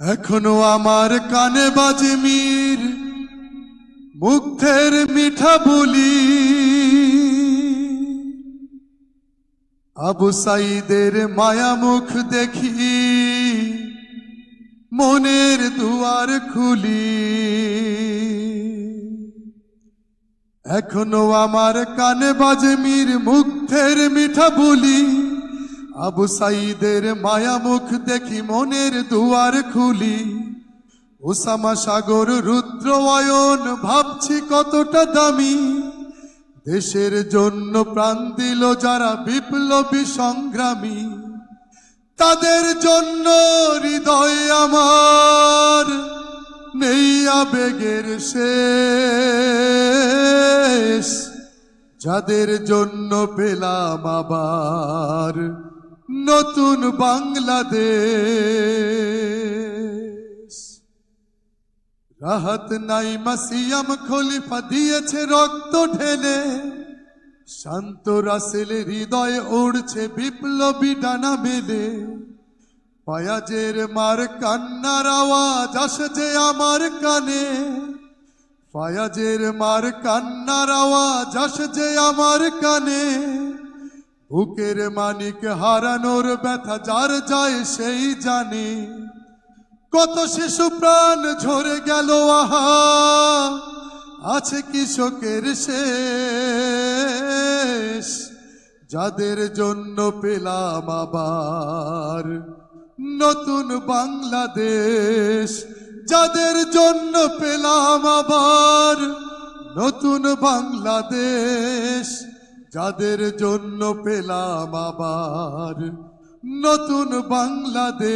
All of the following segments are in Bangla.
এখনও আমার কানে বাজে মীর, মুগ্ধের মিঠা বলি। আবু সাইদের মায়া মুখ দেখি, মনের দুয়ার খুলি। এখনও আমার কানে বাজে মীর, মুগ্ধের মিঠা বলি। আবু সাইদের মায়া মুখ দেখি মনের দুয়ার খুলি। ওসামা সাগর রুদ্র অয়ন, ভাবছি কতটা দামি। দেশের জন্য প্রাণ দিল যারা বিপ্লবী সংগ্রামী। তাদের জন্য হৃদয় আমার, নেই আবেগের শেষ। যাদের জন্য পেলাম আবার নতুন বাংলাদেশ। রাহাত নাই মাসিয়াম খলিফা দিয়েছে রক্ত ঢেলে। শান্ত রাসেল হৃদয়ে উড়ছে বিপ্লবী ডানা মেলে পায়াজের মার কান্নার আওয়াজ আসছে আমার কানে। ফায়াজের মার কান্নার আওয়াজ আসছে আমার কানে। বুকের মানিক হারানোর ব্যথা যার যায় সেই জানে। কত শিশু প্রাণ ঝরে গেল, আহা, আছে কৃষকের শেষ। যাদের জন্য পেলাম আবার নতুন বাংলাদেশ, যাদের জন্য পেলাম আবার নতুন বাংলাদেশ। যাদের জন্য পেলাম আবার নতুন বাংলাদেশ।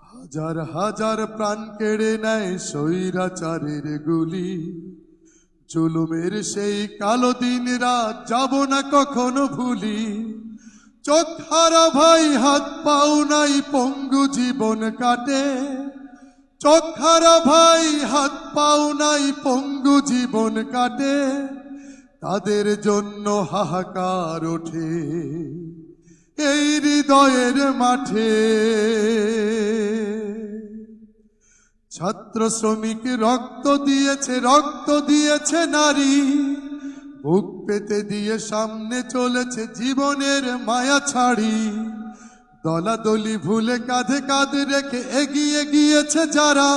হাজার হাজার প্রাণ কেড়ে নেয় স্বৈরাচারের গুলি। জুলুমের সেই কালো দিন রাত যাব না কখনো ভুলি। চোখ হারা ভাই হাত পাও নাই, পঙ্গু জীবন কাটে। চোখ হারা ভাই হাত পাও নাই পঙ্গু জীবন কাটে, তাদের জন্য হাহাকার ওঠে। এই হৃদয়ের মাঠে ছাত্র শ্রমিক রক্ত দিয়েছে রক্ত দিয়েছে নারী। বুক পেতে দিয়ে সামনে চলেছে জীবনের মায়া ছাড়ি। দলাদলি ভুলে কাঁধে কাঁধে রেখে এগিয়ে গিয়েছে যারা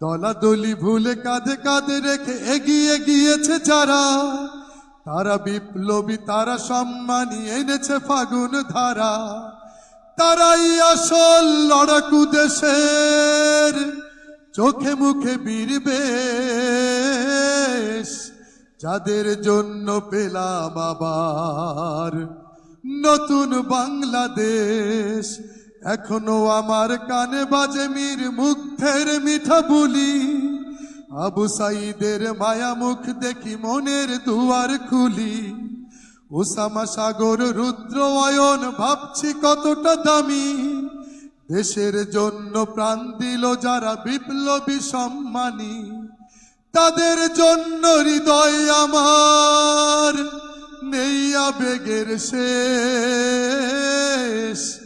দলাদলি ভুলে কাঁধে কাঁধে রেখে এগিয়ে গিয়েছে যারা, তারা বিপ্লবী, তারা সম্মানী, এনেছে ফাগুন ধারা। তারাই আসল লড়াকু দেশের, চোখে মুখে বীর বেশ যাদের জন্য পেলাম আবার নতুন বাংলাদেশ এখনও আমার কানে বাজে মীর মুগ্ধের মিঠা বলি। আবু সাইদের মায়া মুখ দেখি মনের দুয়ার খুলি। ওসামা সাগর রুদ্র অয়ন, ভাবছি কতটা দামি। দেশের জন্য প্রাণ দিল যারা বিপ্লবী সম্মানী। তাদের জন্য হৃদয় আমার, নেই আবেগের শেষ।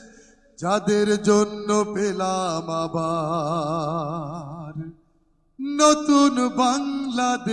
যাদের জন্য পেলাম আবার নতুন বাংলাদেশ।